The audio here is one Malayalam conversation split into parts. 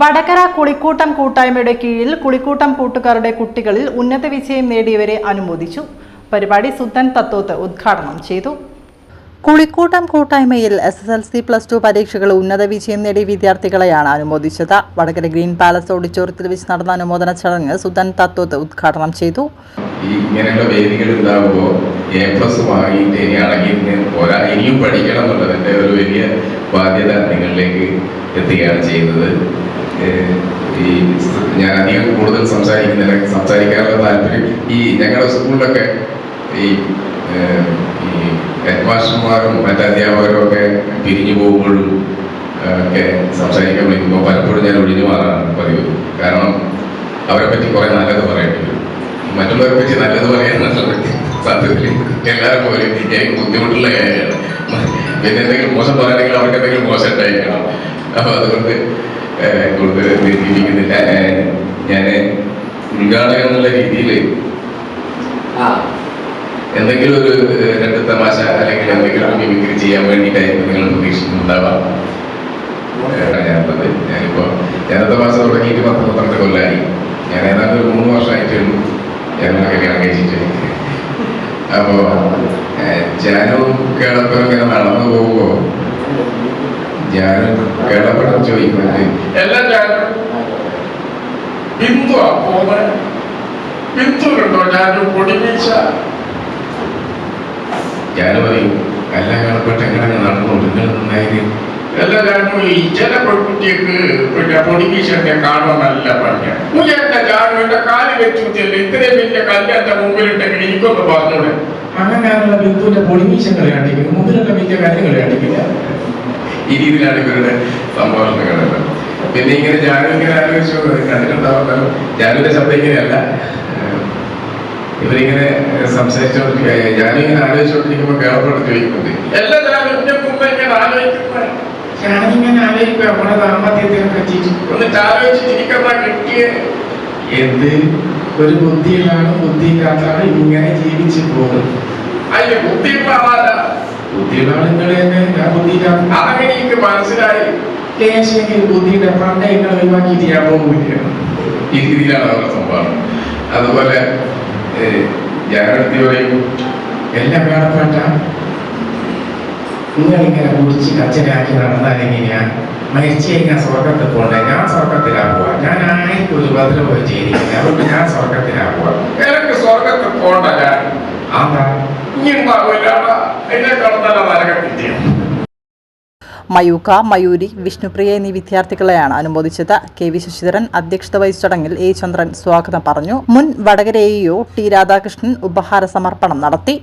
വടകര കുളിക്കൂട്ടം കൂട്ടായ്മയുടെ കീഴിൽ കുളിക്കൂട്ടം കൂട്ടുകാരുടെ കുട്ടികളിൽ ഉന്നത വിജയം നേടിയവരെ അനുമോദിച്ചു. പരിപാടി സുദ്ധൻ തത്തോത്ത് ഉദ്ഘാടനം ചെയ്തു. കുളിക്കൂട്ടം കൂട്ടായ്മയിൽ S S L C plus two പരീക്ഷകൾ ഉന്നത വിജയം നേടിയ വിദ്യാർത്ഥികളെയാണ് അനുമോദിച്ചത്. വടകര ഗ്രീൻ പാലസ് ഓഡിറ്റോറിയത്തിൽ വെച്ച് നടന്ന അനുമോദന ചടങ്ങ് സുൽത്താൻ തത്വത്ത് ഉദ്ഘാടനം ചെയ്തു. ഈ ഇങ്ങനെയുള്ള വേദികൾ ഉണ്ടാകുമ്പോൾ എ പ്ലസ് വാങ്ങിയിട്ട് ഇനി അടങ്ങിയിരുന്ന് പോരാ. ഇനിയും പഠിക്കണം എന്നുള്ളതിന്റെ ഒരു വലിയ ബാധ്യത നിങ്ങളിലേക്ക് എത്തുകയാണ് ചെയ്യുന്നത്. ഈ ഞാൻ അധികം കൂടുതൽ സംസാരിക്കുന്നില്ല. സംസാരിക്കാനുള്ള താല്പര്യം ഈ ഞങ്ങളുടെ സ്കൂളിലൊക്കെ ഈ ഈ ഹെഡ് മാസ്റ്റർമാരും മറ്റ് അധ്യാപകരും ഒക്കെ പിരിഞ്ഞു പോകുമ്പോഴും ഒക്കെ സംസാരിക്കാൻ വിളിക്കുമ്പോൾ പലപ്പോഴും ഞാൻ ഒഴിഞ്ഞു മാറാറാണ് പതിവ്. കാരണം അവരെ പറ്റി കുറെ നല്ലത് പറയേണ്ടി വരും. മറ്റുള്ളവരെ പറ്റി നല്ലത് പറയാന്നുള്ളത് സത്യത്തിൽ എല്ലാവരും പോലും എനിക്ക് ബുദ്ധിമുട്ടുള്ള കാര്യമാണ്. പിന്നെ എന്തെങ്കിലും മോശം പറയുകയാണെങ്കിൽ അവർക്ക് എന്തെങ്കിലും മോശം ഉണ്ടായിരിക്കണം. അപ്പൊ അതുകൊണ്ട് കൂടുതൽ ദീർഘിപ്പിക്കുന്നില്ല ഞാൻ ഉദ്ഘാടകൻ എന്നുള്ള രീതിയിൽ എന്തെങ്കിലും ഒരു രണ്ട് തമാശ അല്ലെങ്കിൽ എന്തെങ്കിലും ഒരു മിമിക്രി ചെയ്യാൻ വേണ്ടിയിട്ടായിരുന്നു നിങ്ങൾ പ്രതീക്ഷിക്കുന്നുണ്ടാവാം ഞാനുള്ളത്? ഞാനിപ്പോ ഞാനത്തെ മാസം തുടങ്ങിയിട്ട് പത്ത് പന്ത്രണ്ട് കൊല്ലായി. ഞാൻ ഏതാണ്ട് ഒരു മൂന്ന് വർഷമായിട്ട് ഞാൻ കല്യാണം കഴിച്ചിട്ട്. അപ്പോ ഏഹ്, കേളപ്പം ഇങ്ങനെ നടന്നു പോകുമ്പോ ഞാനും കേളപ്പനും ചോദിക്കുന്നത് എല്ലാം ഞാൻ ബിന്ദു അപ്പോന്ന് ബിന്ദു കണ്ടോ ഞാനും പൊടിവീഴ്ച ഞാൻ പറയും എല്ലാം കേളപ്പെട്ട എങ്ങനെ നടന്നുകൊണ്ട് നിങ്ങൾ നന്നായി എല്ലാ ജാനും ഈ ചില പെൺകുട്ടിക്ക് പിന്നെ പൊടിവീഴ്ച കാണുമെന്നല്ല പറഞ്ഞ മുജന്റെ ജാനുവിന്റെ കാൽ വെച്ചുത്തിയല്ലേ ഇത്രയും വലിയ കല്യാണത്തെ മുമ്പിലുണ്ടെങ്കിൽ എനിക്കൊന്ന് പറഞ്ഞൂടെ. അങ്ങനെയാണുള്ള ബിന്ദുവിന്റെ പൊടിവീഴ്ചകളെ കാണിക്കുന്നത്. മുമ്പിലുള്ള വലിയ കാര്യങ്ങളെ കാണിക്കില്ല. ഈ രീതിയിലാണ് ഇവരുടെ സംഭാഷണങ്ങളെല്ലാം പിന്നെ ഇങ്ങനെ ജാനു ഇങ്ങനെ ആലോചിച്ചു കണ്ടിട്ടുണ്ടാവുന്നല്ലോ. ജാനുവിന്റെ ശബ്ദം ഇങ്ങനെയല്ല. ഇവരിങ്ങനെ സംസാരിച്ചോണ്ടിരിക്കുക ഞാനും ഇങ്ങനെ ആലോചിച്ചോണ്ടിരിക്കുമ്പോ കേരളത്തോട് ചോദിക്കുന്നത് എല്ലാ മുമ്പ് ഇങ്ങനെ ആലോചിക്കുന്നത് ഞാനിങ്ങനെ ആലോചിക്കുക നമ്മുടെ ദാമ്പത്യത്തിനെ പറ്റിയിട്ട്. എന്നിട്ട് ആലോചിച്ചിരിക്കുന്ന കിട്ടിയ എന്ത്? ഒരു ബുദ്ധിയിലാണ് ബുദ്ധിയില്ലാത്താണ് ഇങ്ങനെ ജീവിച്ചു പോകുന്നത്. അതിന്റെ ബുദ്ധി ആളല്ല അതങ്ങനെ എനിക്ക് മനസ്സിലായി. ലേശെങ്കിലും ബുദ്ധിയുടെ പണ്ടേ നിങ്ങൾ ഒഴിവാക്കിയിട്ട് ഞാൻ പോകില്ല ഈ രീതിയിലാണ് അവരുടെ സംഭവം അതുപോലെ ഞാനെടുത്തി പറയും എല്ലാം വേണപ്പെട്ട നിങ്ങളിങ്ങനെ കുടിച്ച് കച്ചരാക്കി നടന്നാൽ എങ്ങനെയാ? മരിച്ചു കഴിഞ്ഞാൽ സ്വർഗത്തിൽ പോകണ്ട ഞാൻ സ്വർഗത്തിലാ പോവാ. ഞാൻ ആയിരിക്കും ഒരു പോയി ചെയ്തിരിക്കുന്നത് അതുകൊണ്ട് ഞാൻ സ്വർഗത്തിലാ പോവാ. എനിക്ക് സ്വർഗത്തിൽ പോണ്ട ഞാൻ. അതാ. ഇനി ഉണ്ടാവില്ല മയൂക്ക മയൂരി വിഷ്ണുപ്രിയ എന്നീ വിദ്യാർത്ഥികളെയാണ് അനുമോദിച്ചത്. കെ വി ശശിധരൻ അധ്യക്ഷത വഹിച്ച ചടങ്ങിൽ എ ചന്ദ്രൻ സ്വാഗതം പറഞ്ഞു. മുൻ വടകര എഇഒ ടി രാധാകൃഷ്ണൻ ഉപഹാര സമർപ്പണം നടത്തി.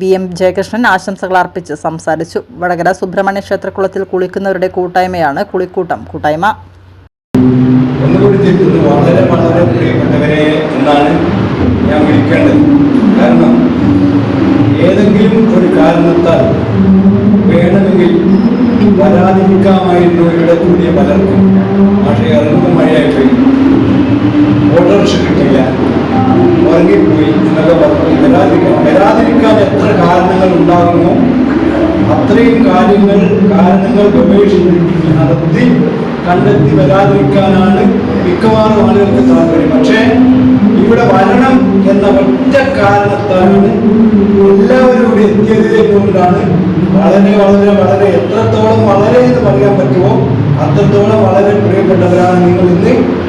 വി എം ജയകൃഷ്ണൻ ആശംസകൾ അർപ്പിച്ച് സംസാരിച്ചു. വടകര സുബ്രഹ്മണ്യ ക്ഷേത്രക്കുളത്തിൽ കുളിക്കുന്നവരുടെ കൂട്ടായ്മയാണ് കുളിക്കൂട്ടം കൂട്ടായ്മ. വളരെ വളരെ പ്രിയപ്പെട്ടവരെ ഞാൻ വിളിക്കേണ്ടത്. കാരണം ഏതെങ്കിലും ഒരു കാരണത്താൽ വേണമെങ്കിൽ വരാതിരിക്കാമായിരുന്നു ഇവിടെ കൂടിയ പലർക്കും. പക്ഷേ ഇറങ്ങുന്ന മഴയായിപ്പോയി. ഓട്ടോറിക്ഷ കിട്ടിയില്ല. ഉറങ്ങിപ്പോയി എന്നൊക്കെ പറഞ്ഞു. വരാതിരിക്കാൻ വരാതിരിക്കാൻ എത്ര കാരണങ്ങൾ ഉണ്ടാകുമോ അത്രയും കാര്യങ്ങൾ കാരണങ്ങൾ ഗവേഷണം നടത്തി കണ്ടെത്തി വരാതിരിക്കാനാണ് മിക്കവാറും ആളുകൾക്ക് താല്പര്യം പക്ഷേ ഇവിടെ വരണം എന്ന ഒറ്റ കാരണത്താലാണ് എല്ലാവരും ഇവിടെ എത്തിയത് വളരെ വളരെ വളരെ. എത്രത്തോളം വളരെ എന്ന് പറയാൻ പറ്റുമോ അത്രത്തോളം വളരെ പ്രിയപ്പെട്ടവരാണ് നിങ്ങൾ ഇന്ന്.